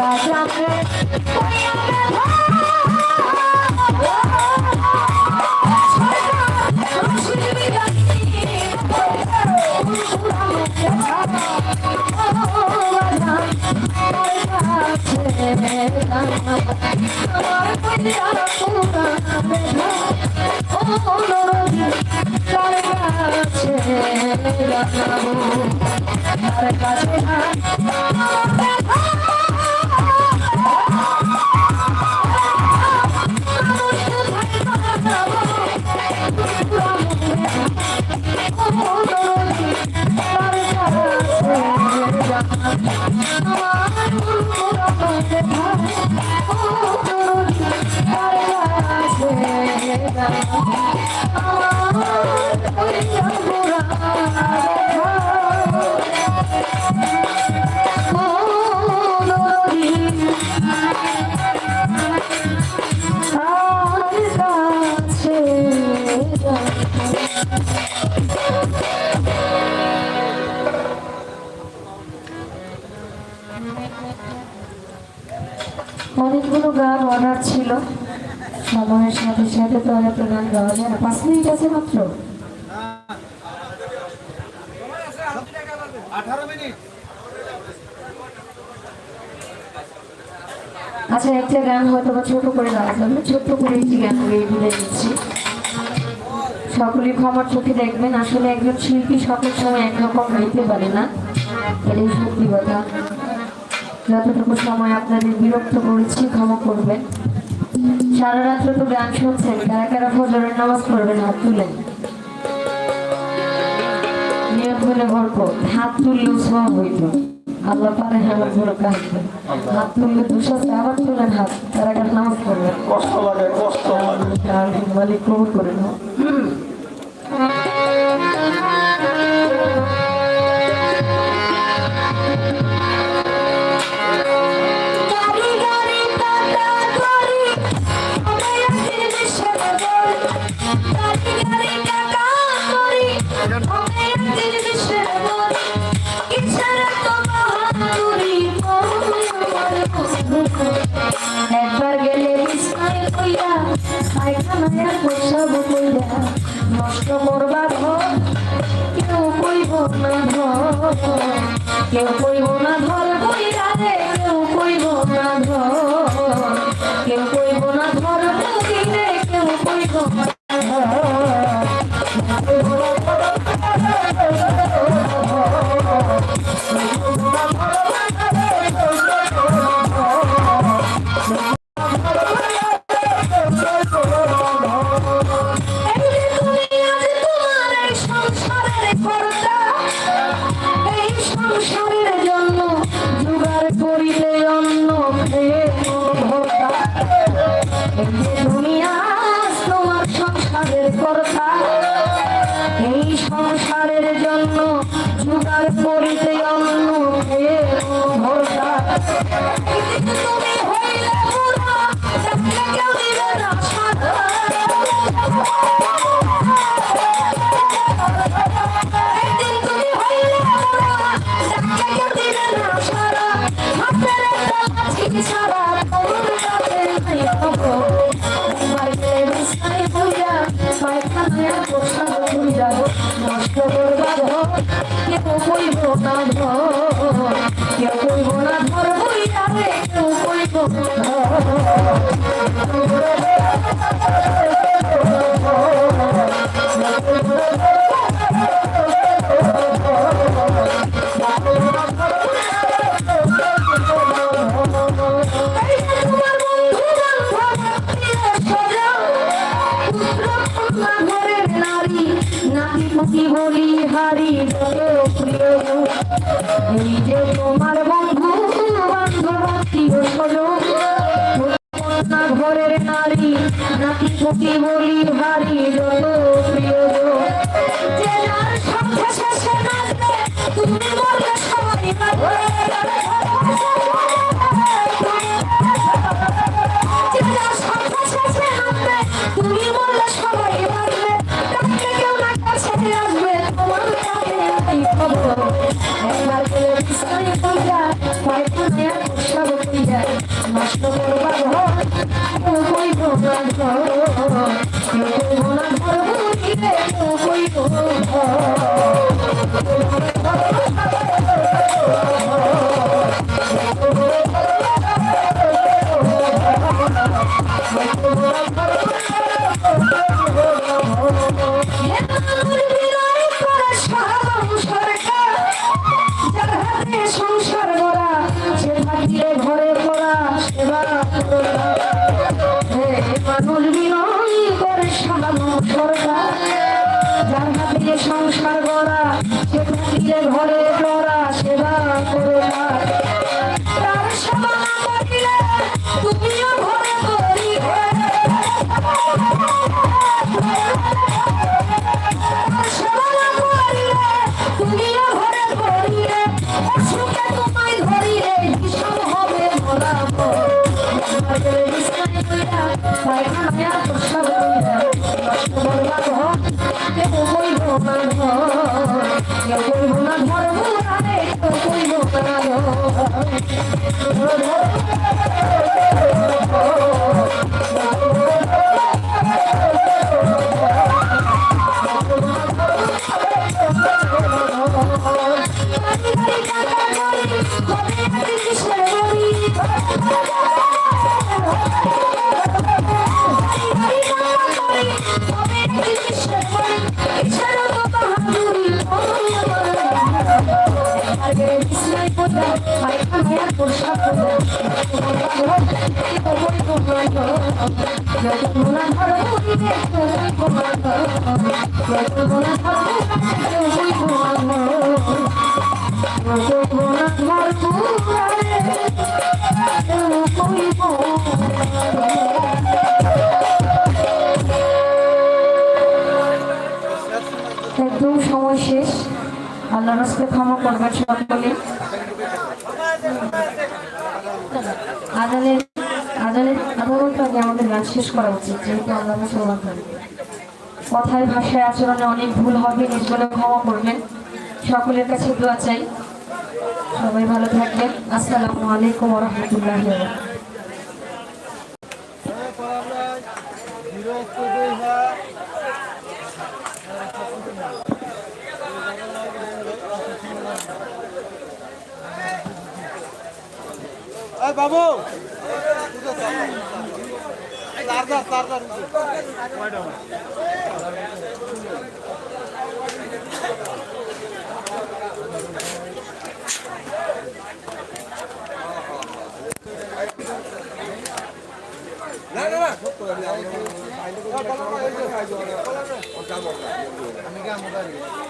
দুলা যাবে তার কাছে অর্ডার সময়ের সাথে সাথে তো আর এত গান গাওয়া যায় না। পাঁচ মিনিট আছে মাত্র। আচ্ছা একটা গান হয়তো বা ছোট করে গাওয়া যাবে। ছোট্ট করে একটি গান গিয়ে ভুলে দিচ্ছি সকলেই ক্ষমার চোখে দেখবেন। আসলে একজন শিল্পী সকল সময় একরকম গাইতে পারে না। এটাই সত্যি কথা। যতটুকু সময় আপনাদের বিরক্ত করেছি ক্ষমা করবেন। সারা রাত্র তো গান শুনছেন কারা কারা ফজরের নামাজ পড়বেন হাত তুলেন নিয়ত হলে বরকত হাত তুললে সব হইতো। আল্লাহ পারে আমার বড় কাজ হাত? তুললে দুশো আবার তুলেন হাত। তারা নামাজ পড়বেন। কষ্ট লাগে কষ্ট লাগে। আর মালিক কবুল করে নাও। কেউ কইব না ধর কইরা হারি যত প্রিয়। এই তোমার বন্ধু ঘরের নারী, নাতি পুতি বলি হারি যত প্রিয় তুমি সবাই Bye. কইব না ঘর বুড়ারে কেউ কইব না ঘর একদম সময় শেষ। আল্লাহ রাস্তে ক্ষমা করবেন সকলে। আদানের আদানের আধা ঘণ্টা আগে আমাদের গান শেষ করা উচিত, যেহেতু আমরা মুসলমান ধর্ম। কথায় ভাষায় আচরণে অনেক ভুল হবে নিজ বলে ক্ষমা করবেন। সকলের কাছে দোয়া চাই। সবাই ভালো থাকবেন। আসসালামু আলাইকুম রহমতুল্লাহ বাবু! না না না আমি কেমন